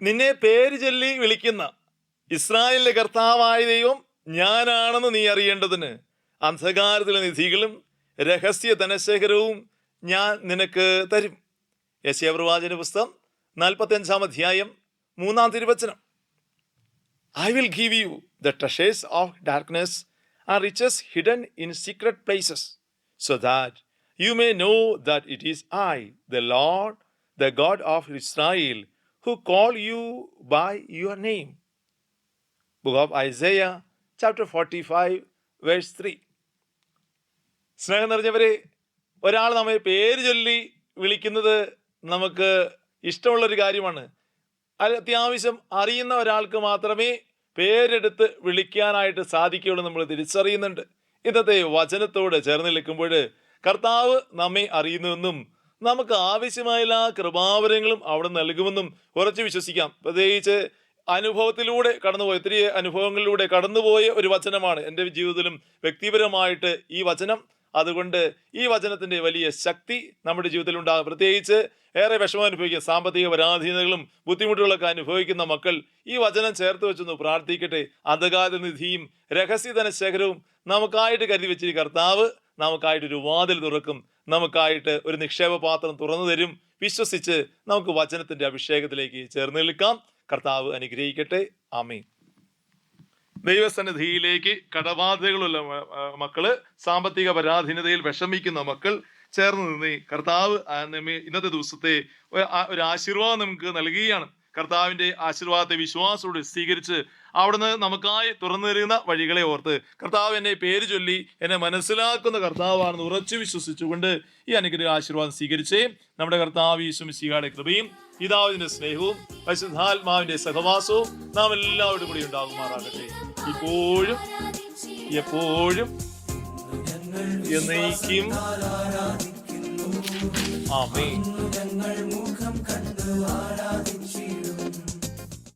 നിന്നെ പേര് ചൊല്ലി വിളിക്കുന്ന ഇസ്രായേലിന്റെ കർത്താവായ ദൈവം ഞാനാണെന്ന് നീ അറിയേണ്ടതിന് അന്ധകാരത്തിലെ നിധികളും രഹസ്യ ധനശേഖരവും ഞാൻ നിനക്ക് തരും. യശ്യപ്രവാചന പുസ്തകം നാൽപ്പത്തി അഞ്ചാം അധ്യായം മൂന്നാം തിരുവചനം. I will give you the treasures of darkness R riches hidden in secret places so that you may know that it is I the Lord the God of Israel who call you by your name. Book of Isaiah, chapter 45, verse 3. സ്നേഹം നിറഞ്ഞവരെ ഒരാൾ നമ്മെ പേര് ചൊല്ലി വിളിക്കുന്നത് നമുക്ക് ഇഷ്ടമുള്ളൊരു കാര്യമാണ് അത് അത്യാവശ്യം അറിയുന്ന ഒരാൾക്ക് മാത്രമേ പേരെടുത്ത് വിളിക്കാനായിട്ട് സാധിക്കുകയുള്ളൂ നമ്മൾ തിരിച്ചറിയുന്നുണ്ട് ഇന്നത്തെ വചനത്തോട് ചേർന്ന് നിൽക്കുമ്പോൾ കർത്താവ് നമ്മെ അറിയുന്നുവെന്നും നമുക്ക് ആവശ്യമായ എല്ലാ കൃപാവരങ്ങളും അവിടെ നൽകുമെന്നും ഉറച്ചു വിശ്വസിക്കാം. പ്രത്യേകിച്ച് അനുഭവത്തിലൂടെ കടന്നുപോയ ഒത്തിരി അനുഭവങ്ങളിലൂടെ കടന്നുപോയ ഒരു വചനമാണ് എന്റെ ജീവിതത്തിലും വ്യക്തിപരമായിട്ട് ഈ വചനം. അതുകൊണ്ട് ഈ വചനത്തിന്റെ വലിയ ശക്തി നമ്മുടെ ജീവിതത്തിൽ ഉണ്ടാകും പ്രത്യേകിച്ച് ഏറെ വിഷമം അനുഭവിക്കുന്ന സാമ്പത്തിക പരാധീനതകളും ബുദ്ധിമുട്ടുകളൊക്കെ അനുഭവിക്കുന്ന മക്കൾ ഈ വചനം ചേർത്ത് വെച്ചൊന്ന് പ്രാർത്ഥിക്കട്ടെ. അന്ധകാര നിധിയും രഹസ്യധനശേഖരവും നമുക്കായിട്ട് കരുതി വെച്ചിരിക്കുന്ന കർത്താവ് നമുക്കായിട്ട് ഒരു വാതിൽ തുറക്കും. നമുക്കായിട്ട് ഒരു നിക്ഷേപ പാത്രം തുറന്നു തരും. വിശ്വസിച്ച് നമുക്ക് വചനത്തിന്റെ അഭിഷേകത്തിലേക്ക് ചേർന്ന് നിൽക്കാം. കർത്താവ് അനുഗ്രഹിക്കട്ടെ. ആമീൻ. ദൈവസന്നിധിയിലേക്ക് കടബാധകളുള്ള മക്കൾ സാമ്പത്തിക പരാധീനതയിൽ വിഷമിക്കുന്ന മക്കൾ ചേർന്ന് നിന്ന് കർത്താവ് ഇന്നത്തെ ദിവസത്തെ ഒരു ആശീർവാദം നമുക്ക് നൽകുകയാണ്. കർത്താവിന്റെ ആശീർവാദത്തെ വിശ്വാസത്തോടെ സ്വീകരിച്ച് അവിടുന്ന് നമുക്കായി തുറന്നു തരുന്ന വഴികളെ ഓർത്ത് കർത്താവ് എന്നെ പേര് ചൊല്ലി എന്നെ മനസ്സിലാക്കുന്ന കർത്താവാണെന്ന് ഉറച്ചു വിശ്വസിച്ചുകൊണ്ട് ഈ അനുഗ്രഹ ആശീർവാദം സ്വീകരിച്ച്. നമ്മുടെ കർത്താവ് ഈശ്വമിശിയുടെ കൃപയും പിതാവിന്റെ സ്നേഹവും പരിശുദ്ധാത്മാവിന്റെ സഹവാസവും നാം എല്ലാവരും കൂടി ഉണ്ടാകുമാറാകട്ടെ. ഇപ്പോഴും എപ്പോഴും എന്നേക്കും. ആമേൻ. ഞങ്ങൾ മുഖം കണ്ടു ആരാധിച്ചിടും.